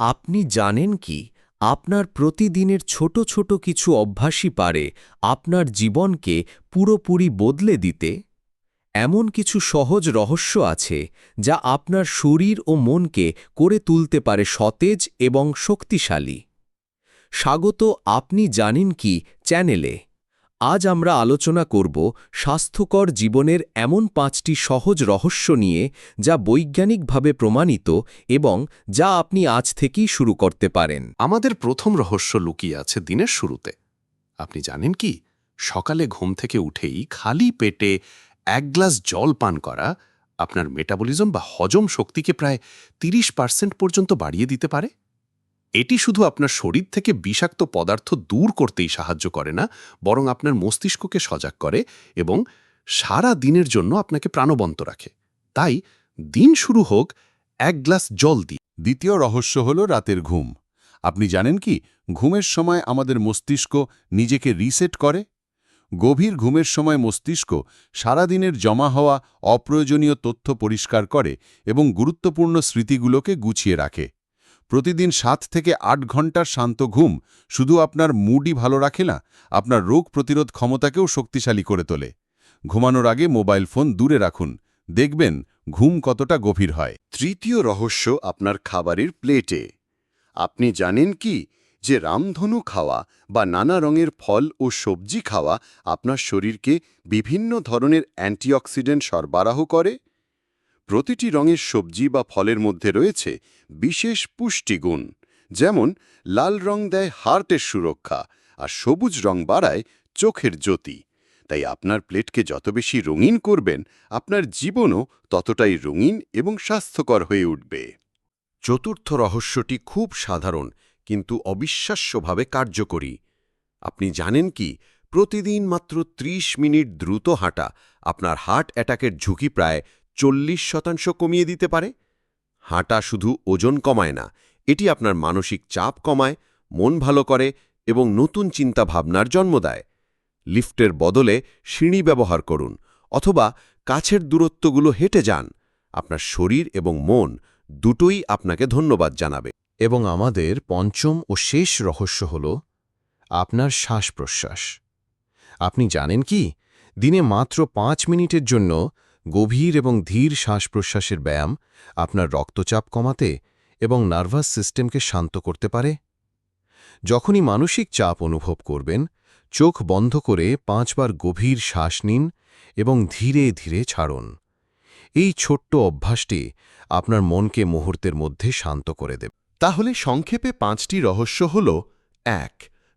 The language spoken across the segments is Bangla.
আপনি জানেন কি, আপনার প্রতিদিনের ছোট ছোট কিছু অভ্যাসই পারে আপনার জীবনকে পুরোপুরি বদলে দিতে। এমন কিছু সহজ রহস্য আছে যা আপনার শরীর ও মনকে করে তুলতে পারে সতেজ এবং শক্তিশালী। স্বাগত, আপনি জানেন কি চ্যানেলে। আজ আমরা আলোচনা করব স্বাস্থ্যকর জীবনের এমন পাঁচটি সহজ রহস্য নিয়ে, যা বৈজ্ঞানিকভাবে প্রমাণিত এবং যা আপনি আজ থেকেই শুরু করতে পারেন। আমাদের প্রথম রহস্য লুকিয়ে আছে দিনের শুরুতে। আপনি জানেন কি? সকালে ঘুম থেকে উঠেই খালি পেটে এক গ্লাস জল পান করা আপনার মেটাবলিজম বা হজম শক্তিকে প্রায় তিরিশ পার্সেন্ট পর্যন্ত বাড়িয়ে দিতে পারে। এটি শুধু আপনার শরীর থেকে বিষাক্ত পদার্থ দূর করতেই সাহায্য করে না, বরং আপনার মস্তিষ্ককে সজাগ করে এবং সারা দিনের জন্য আপনাকে প্রাণবন্ত রাখে। তাই দিন শুরু হোক, এক গ্লাস জল দিয়ে। দ্বিতীয় রহস্য হল রাতের ঘুম। আপনি জানেন কি, ঘুমের সময় আমাদের মস্তিষ্ক নিজেকে রিসেট করে? গভীর ঘুমের সময় মস্তিষ্ক সারাদিনের জমা হওয়া অপ্রয়োজনীয় তথ্য পরিষ্কার করে এবং গুরুত্বপূর্ণ স্মৃতিগুলোকে গুছিয়ে রাখে। প্রতিদিন সাত থেকে আট ঘণ্টার শান্ত ঘুম শুধু আপনার মুডই ভালো রাখে না, আপনার রোগ প্রতিরোধ ক্ষমতাকেও শক্তিশালী করে তোলে। ঘুমানোর আগে মোবাইল ফোন দূরে রাখুন, দেখবেন ঘুম কতটা গভীর হয়। তৃতীয় রহস্য আপনার খাবারের প্লেটে। আপনি জানেন কি যে রামধনু খাওয়া বা নানা রঙের ফল ও সবজি খাওয়া আপনার শরীরকে বিভিন্ন ধরনের অ্যান্টিঅক্সিডেন্ট সরবরাহ করে? প্রতিটি রঙের সবজি বা ফলের মধ্যে রয়েছে বিশেষ পুষ্টিগুণ যেমন, লাল রং দেয় হার্টের সুরক্ষা আর সবুজ রং বাড়ায় চোখের জ্যোতি। তাই আপনার প্লেটকে যত বেশি রঙিন করবেন, আপনার জীবনও ততটাই রঙিন এবং স্বাস্থ্যকর হয়ে উঠবে। চতুর্থ রহস্যটি খুব সাধারণ, কিন্তু অবিশ্বাস্যভাবে কার্যকরী। আপনি জানেন কি, প্রতিদিন মাত্র ৩০ মিনিট দ্রুত হাঁটা আপনার হার্ট অ্যাটাকের ঝুঁকি প্রায় চল্লিশ শতাংশ কমিয়ে দিতে পারে? হাঁটা শুধু ওজন কমায় না, এটি আপনার মানসিক চাপ কমায়, মন ভালো করে এবং নতুন চিন্তাভাবনার জন্ম দেয়। লিফটের বদলে সিঁড়ি ব্যবহার করুন অথবা কাছের দূরত্বগুলো হেঁটে যান। আপনার শরীর এবং মন দুটোই আপনাকে ধন্যবাদ জানাবে। এবং আমাদের পঞ্চম ও শেষ রহস্য হল আপনার শ্বাস প্রশ্বাস আপনি জানেন কি? দিনে মাত্র পাঁচ মিনিটের জন্য গভীর এবং ধীর শ্বাস প্রশ্বাসের ব্যায়াম আপনার রক্তচাপ কমাতে এবং নার্ভাস সিস্টেমকে শান্ত করতে পারে। যখনই মানসিক চাপ অনুভব করবেন, চোখ বন্ধ করে পাঁচবার গভীর শ্বাস নিন এবং ধীরে ধীরে ছাড়ুন। এই ছোট্ট অভ্যাসটি আপনার মনকে মুহূর্তের মধ্যে শান্ত করে দেবে। তাহলে সংক্ষেপে পাঁচটি রহস্য হল, এক,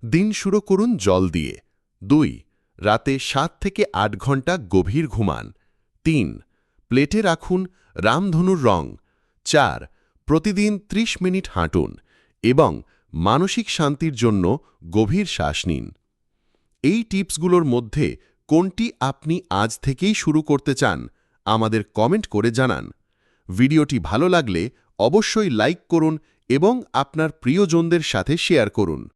দিন শুরু করুন জল দিয়ে। দুই, রাতে সাত থেকে আট ঘণ্টা গভীর ঘুমান। তিন, প্লেটে রাখুন রামধনুর রং। চার, প্রতিদিন ৩০ মিনিট হাঁটুন এবং মানসিক শান্তির জন্য গভীর শ্বাস নিন। এই টিপসগুলোর মধ্যে কোনটি আপনি আজ থেকেই শুরু করতে চান, আমাদের কমেন্ট করে জানান। ভিডিওটি ভালো লাগলে অবশ্যই লাইক করুন এবং আপনার প্রিয়জনদের সাথে শেয়ার করুন।